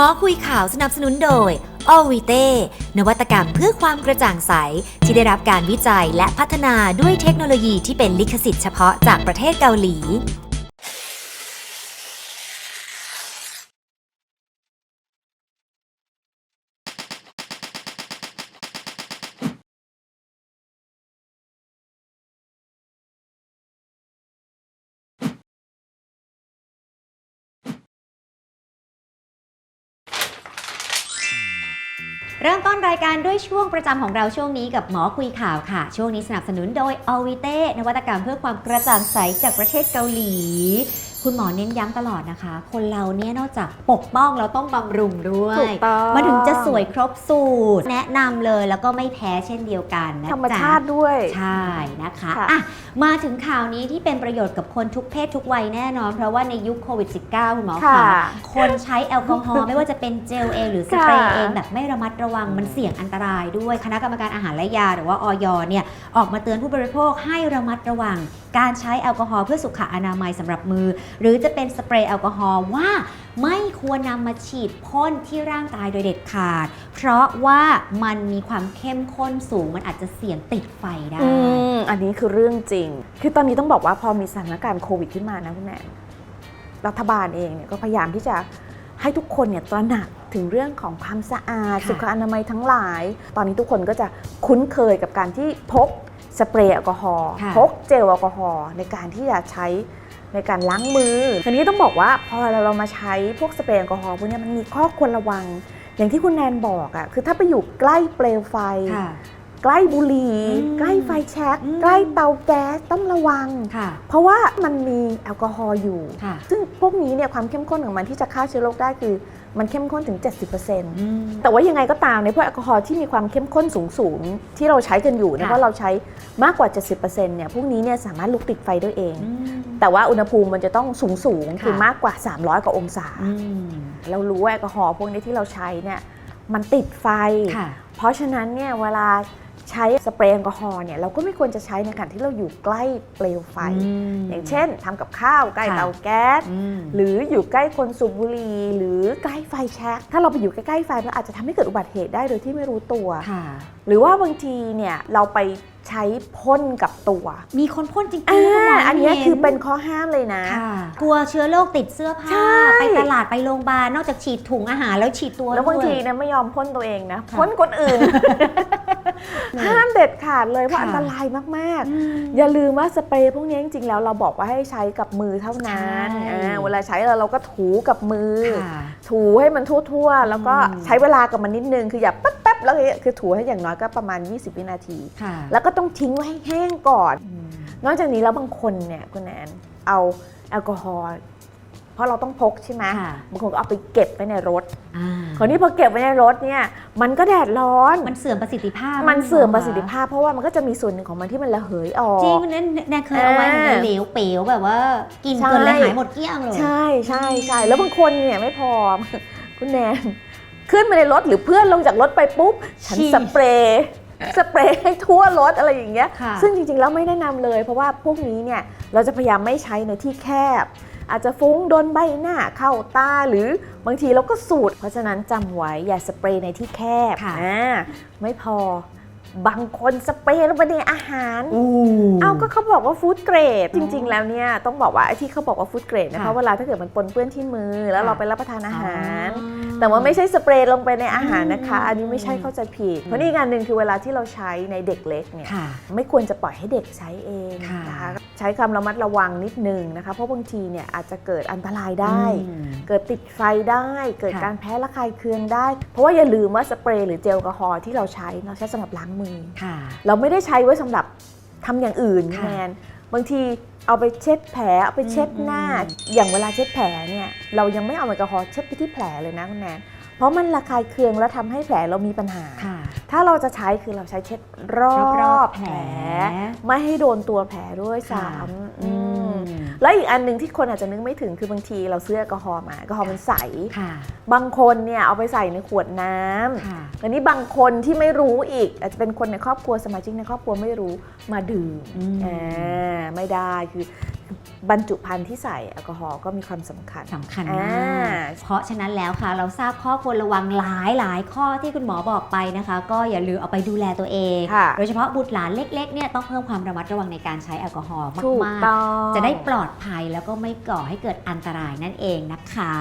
หมอคุยข่าวสนับสนุนโดย o v i t e นวัตกรรมเพื่อความกระจ่างใส ที่ได้รับการวิจัยและพัฒนาด้วยเทคโนโลยีที่เป็นลิขสิทธิ์เฉพาะจากประเทศเกาหลี เริ่มต้นรายการด้วยช่วงประจำของเราช่วงนี้กับหมอคุยข่าวค่ะ ช่วงนี้สนับสนุนโดยอวิเต้นวัตกรรมเพื่อความกระจ่างใสจากประเทศเกาหลี คุณหมอเน้นย้ำตลอดนะคะ คนเราเนี่ยนอกจากปกป้องเราต้องบำรุงด้วย ถูกต้อง มันถึงจะสวยครบสูตร แนะนำเลยแล้วก็ไม่แพ้เช่นเดียวกันนะธรรมจ๊ะชาติด้วย ใช่นะคะค่ะ อะ มาถึงข่าวนี้ที่เป็นประโยชน์กับคนทุกเพศทุกวัยแน่นอน เพราะว่าในยุคโควิด -19 คุณหมอค่ะค่ะคนใช้แอลกอฮอล์ ไม่ว่าจะเป็นเจลเองหรือสเปรย์ค่ะ เองแบบไม่ระมัดระวังมันเสี่ยงอันตรายด้วยคณะกรรมการอาหารและยา หรือว่าออยเนี่ยออกมาเตือนผู้บริโภคให้ระมัดระวังการใช้แอลกอฮอล์เพื่อสุขอนามัยสำหรับมือ หรือจะเป็นสเปรย์แอลกอฮอล์ว่าไม่ควรนำมาฉีดพ่นที่ร่างกายโดยเด็ดขาด เพราะว่ามันมีความเข้มข้นสูงมันอาจจะเสี่ยงติดไฟได้อืมอันนี้คือเรื่องจริง คือตอนนี้ต้องบอกว่าพอมีสถานการณ์โควิดขึ้นมานะคุณแม่รัฐบาลเองเนี่ยก็พยายามที่จะให้ทุกคนเนี่ยตระหนักถึงเรื่องของความสะอาดค่ะสุขอนามัยทั้งหลาย ตอนนี้ทุกคนก็จะคุ้นเคยกับการที่พก สเปรย์แอลกอฮอล์ค่ะพกเจลแอลกอฮอล์ในการที่จะใช้ในการล้างมือทีนี้ต้องบอกว่าพอเรามาใช้พวกสเปรย์แอลกอฮอล์พวกเนี้ยมันมีข้อควรระวัง อย่างที่คุณแนนบอกอะคือถ้าไปอยู่ใกล้เปลวไฟค่ะ ใกล้บุหรี่อืมใกล้ไฟแช็กอืมใกล้เตาแก๊สต้องระวังค่ะเพราะว่ามันมีแอลกอฮอล์อยู่ค่ะซึ่งพวกนี้เนี่ยความเข้มข้นของมันที่จะฆ่าเชื้อโรคได้คือ มันเข้มข้นถึง 70%อืมแต่ว่ายังไงก็ตามในพวกแอลกอฮอล์ที่มีความเข้มข้นสูงสูงๆที่เราใช้กันอยู่นะค่ะเพราะเราใช้มากกว่า 70%เนี่ยพวกนี้เนี่ยสามารถลุกติดไฟได้เองอืมแต่ว่าอุณหภูมิมันจะต้องสูงสูงๆค่ะคือมากกว่า 300 กว่าองศาอืมเรารู้ว่าแอลกอฮอล์พวกนี้ที่เราใช้เนี่ยมันติดไฟค่ะเพราะฉะนั้นเนี่ยเวลา ใช้สเปรย์แอลกอฮอล์เนี่ยเราก็ไม่ควรจะใช้ในขณะที่เราอยู่ใกล้เปลวไฟ อย่างเช่นทำกับข้าวใกล้ค่ะเตาแก๊สอืมหรืออยู่ใกล้คนสูบบุหรี่หรือใกล้ไฟแช็กถ้าเราไปอยู่ใกล้ๆไฟมันอาจจะทำให้เกิดอุบัติเหตุได้โดยที่ไม่รู้ตัวค่ะหรือว่าบางทีเนี่ยเราไปใช้พ่นกับตัว มีคนพ่นจริงๆอ่าคุณหมอันเนี้ยห็คือเป็นข้อห้ามเลยนะค่ะกลัวเชื้อโรคติดเสื้อผ้าใช่ไปตลาดไปโรงพยาบาลนอกจากฉีดถุงอาหารแล้วฉีดตัวแล้วบางด้วยทีเนี่ยไม่ยอมพ่นตัวเองนะค่ะพ่นคนอื่น ห้ามเด็ดขาดเลยเพราะค่ะอันตรายมากๆอืมอย่าลืมว่าสเปรย์พวกนี้จริงๆแล้วเราบอกว่าให้ใช้กับมือเท่านั้นใช่อ่าเวลาใช้แล้วเราก็ถูกับมือค่ะถูให้มันทั่วๆ แล้วก็อืมใช้เวลากับมันนิดนึงคืออย่าแป๊บๆแล้วก็คือถูให้อย่างน้อยก็ประมาณ 20 วินาทีค่ะแล้วก็ต้องทิ้งไว้ให้แห้งก่อนอืมนอกจากนี้แล้วบางคนเนี่ยคุณแอนเอาแอลกอฮอล์ เพราะเราต้องพกใช่ไหมค่ะบางคนก็เอาไปเก็บไว้ในรถอ่าคราวนี้พอเก็บไว้ในรถเนี่ยมันก็แดดร้อนมันเสื่อมประสิทธิภาพ มันเสื่อมประสิทธิภาพเพราะว่ามันก็จะมีส่วนหนึ่งของมันที่มันระเหยออกจริงนั่นแนนเคยเอาไว้อ่าเหลวเป๋วแบบว่า กินใช่เกินเลยหายหมดเกลี้ยงเลยใช่ใช่ใช่แล้วบางคนเนี่ยไม่พอคุณแนนขึ้นมาในรถหรือเพื่อนลงจากรถไปปุ๊บฉันฉีดสเปรย์สเปรย์ให้ทั่วรถอะไรอย่างเงี้ยค่ะซึ่งจริงๆ แล้วไม่แนะนำเลย เพราะว่าพวกนี้เนี่ยเราจะพยายามไม่ใช้ในที่แคบ อาจจะฟุ้งโดนใบหน้าเข้าตาหรือบางทีเราก็สูดเพราะฉะนั้นจำไว้อย่าสเปรย์ในที่แคบค่ะอ่าไม่พอบางคนสเปรย์ลงไปในอาหารอู้เอาก็เขาบอกว่าฟู้ดเกรด จริง ๆ แล้วเนี่ยต้องบอกว่าไอ้ที่เขาบอกว่าฟู้ดเกรดนะค่ะเพราะเวลาถ้าเกิดมันปนเปื้อนที่มือ แล้วค่ะเราไปรับประทานอาหารอ๋อแต่ว่าไม่ใช่สเปรย์ลงไปในอาหารนะคะอืมอันนี้ไม่ใช่เข้าใจผิด เพราะนี่อีกงานหนึ่งคือเวลาที่เราใช้ในเด็กเล็กเนี่ยค่ะไม่ควรจะปล่อยให้เด็กใช้เองค่ะนะคะ ใช้ความระมัดระวังนิดนึงนะคะ เพราะบางทีเนี่ยอาจจะเกิดอันตรายได้อืมเกิดติดไฟได้ เกิดค่ะการแพ้ระคายเคืองได้ เพราะว่าอย่าลืมว่าสเปรย์หรือเจลแอลกอฮอล์ที่เราใช้เราใช้สำหรับล้างมือค่ะเราไม่ได้ใช้ไว้สำหรับทำอย่างอื่นค่ะแมนบางทีเอาไปเช็ดแผลเอาไปเช็ดหน้าอืมอย่างเวลาเช็ดแผลเนี่ยเรายังไม่เอาแอลกอฮอล์เช็ดไปที่แผลเลยนะคุณแนนเพราะมันระคายเคืองแล้วทำให้แผลเรามีปัญหาค่ะ ถ้าเราจะใช้คือเราใช้เช็ดรอรอบบๆแผแผลลไม่ให้โดนตัวแผลด้วยค่ะซ้ำอือืมมแล้วอีกอันหนึ่งที่คนอาจจะนึกไม่ถึงคือบางทีเราซื้อแอลกอฮอล์มาแอลกอฮอล์มันใสค่ะบางคนเนี่ยเอาไปใส่ในขวดน้ำค่ะอันนี้บางคนที่ไม่รู้อีก อาจจะเป็นคนในครอบครัวสมาชิกในครอบครัวไม่รู้มาดื่มอืมอ่าไม่ได้คือคือ บรรจุภัณฑ์ที่ใส่แอลกอฮอล์ก็มีความสำคัญ สำคัญอ่มากาเพราะฉะนั้นแล้วค่ะ เราทราบข้อควรระวังหลายหลายข้อที่คุณหมอบอกไปนะคะ ก็อย่าลืมเอาไปดูแลตัวเอง ค่ะโดยเฉพาะบุตรหลานเล็กๆเนี่ยต้องเพิ่มความระมัดระวังในการใช้แอลกอฮอล์ถูกมากต้อง ๆ จะได้ปลอดภัยแล้วก็ไม่ก่อให้เกิดอันตรายนั่นเองนะคะ